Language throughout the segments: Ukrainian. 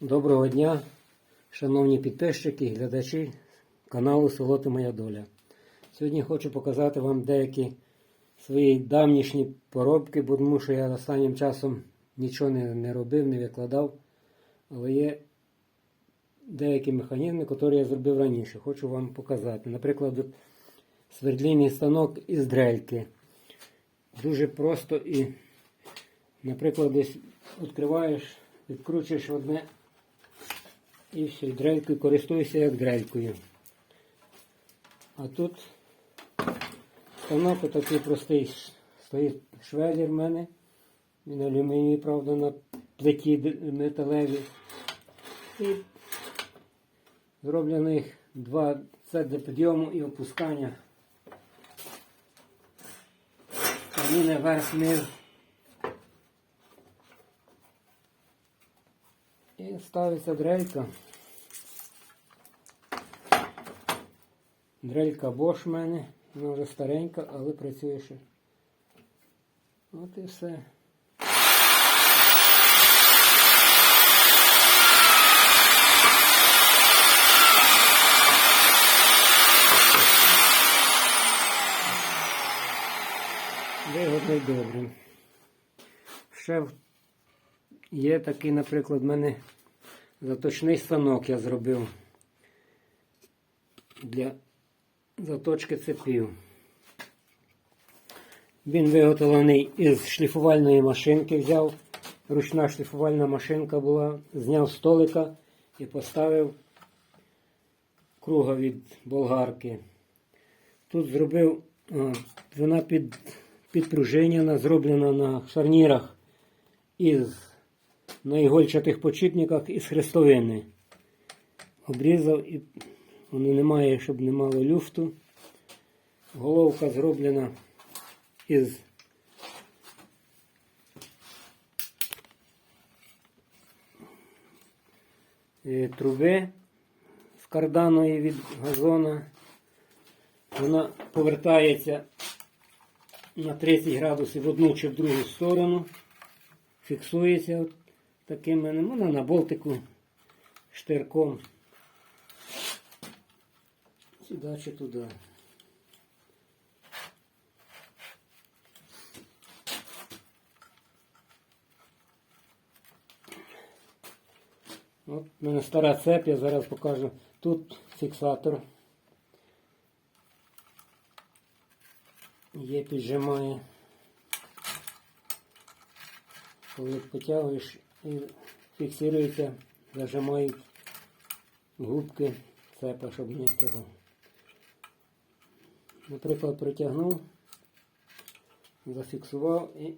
Доброго дня, шановні підписчики і глядачі каналу Село Ти Моя Доля. Сьогодні хочу показати вам деякі свої давнішні поробки, бо тому що я останнім часом нічого не, не робив, не викладав. Але є деякі механізми, які я зробив раніше. Хочу вам показати. Наприклад, от свердлінний станок із дрельки. Дуже просто і, наприклад, десь відкриваєш, відкручуєш одне і все, дрелькою користуюся як дрелькою. А тут станок такий простий стоїть швелір в мене. Він алюмінієвий, правда, на плиті металевій. І зроблених два це для підйому і опускання. Каміни вверх вниз. І ставиться дрелька. Дрелька Bosch в мене. Вона вже старенька, але працює ще. От і все. Вигодно й добре. Ще є такий, наприклад, в мене заточний станок я зробив для заточки цепів. Він виготовлений із шліфувальної машинки. Взяв ручна шліфувальна машинка була, зняв столика і поставив круга від болгарки. Тут зробив, вона під, підпружинена, зроблена на шарнірах із на ігольчатих почіпниках із хрестовини. Обрізав і воно немає, щоб не мало люфту. Головка зроблена із е, труби з карданої від газона. Вона повертається на 30 градусів в одну чи в другу сторону. Фіксується от такими, ну, на болтику штирком. Сюди чи туди. От в мене стара цеп, я зараз покажу. Тут фіксатор. Є, піджимає. Коли потягуєш і фіксується, зажимають губки цепа, щоб не цього. Наприклад, притягнув, зафіксував і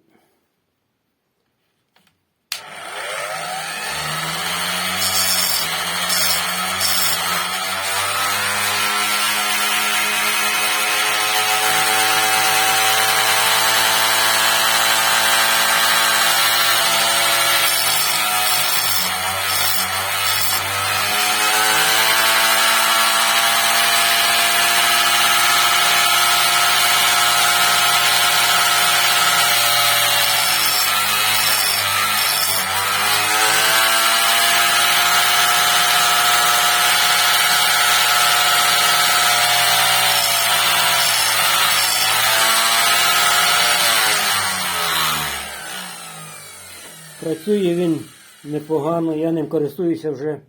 Працює він непогано, я ним користуюся вже е,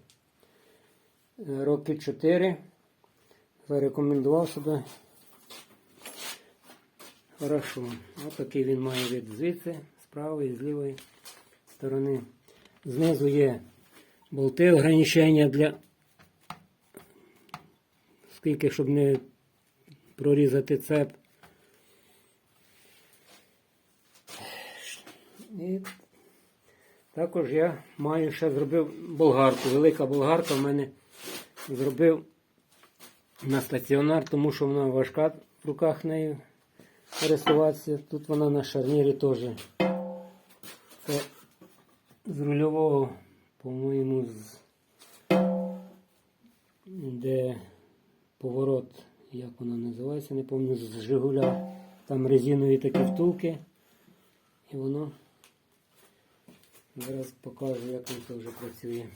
роки 4. Зарекомендував себе. Хорошо. Ось такий він має від звідси, з правої з лівої сторони. Знизу є болти ограничення для скільки, щоб не прорізати цеп. І також я маю ще зробив болгарку. Велика болгарка в мене зробив на стаціонар, тому що вона важка в руках нею користуватися. Тут вона на шарнірі теж. Це з рульового, по-моєму, з де поворот, як вона називається, не пам'ятаю, з Жигуля. Там резинові такі втулки. І воно Зараз покажу, як він це вже працює.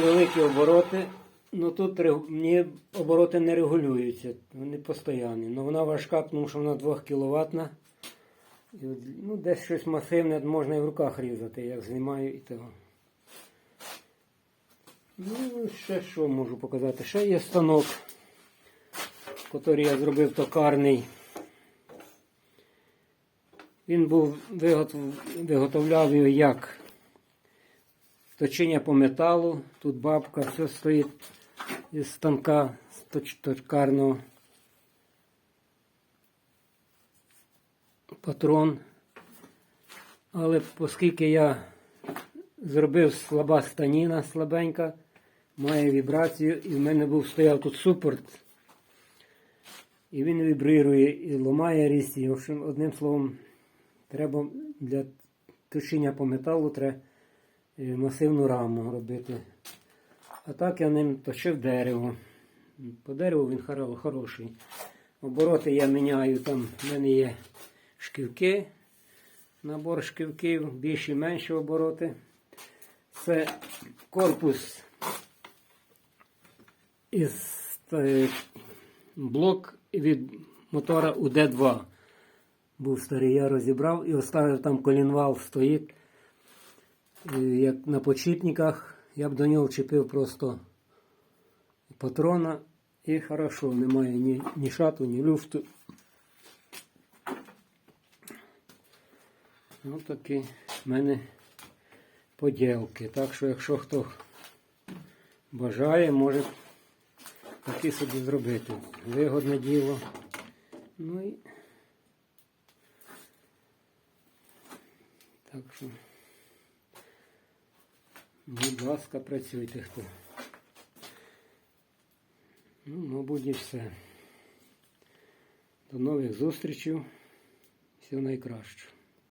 Великі обороти, але тут мені обороти не регулюються, вони постійні. Ну вона важка, тому що вона 2 кВт. І ну, десь щось масивне можна і в руках різати, як знімаю і того. Ну, ще що можу показати? Ще є станок, який я зробив токарний. Він був виготовляв його як точення по металу. Тут бабка, все стоїть із станка точкарного. Патрон. Але оскільки я зробив слаба станіна слабенька, має вібрацію, і в мене був стояв тут супорт. І він вібрирує і ламає різці. В общем, одним словом, треба для точіння по металу треба масивну раму робити. А так я ним точив дерево. По дереву він хороший. Обороти я міняю, там в мене є шківки, набор шківків, більші менші обороти. Це корпус із е, блок від мотора УД-2. Був старий, я розібрав і оставив там колінвал стоїть, як на почіпниках. Я б до нього вчепив просто патрона і хорошо, немає ні, ні шату, ні люфту. Ну такі в мене поділки. Так що, якщо хто бажає, може такі собі зробити. Вигодне діло. Ну і так що, будь ласка, працюйте хто. Ну, мабуть, і все. До нових зустрічей. Всього найкращого.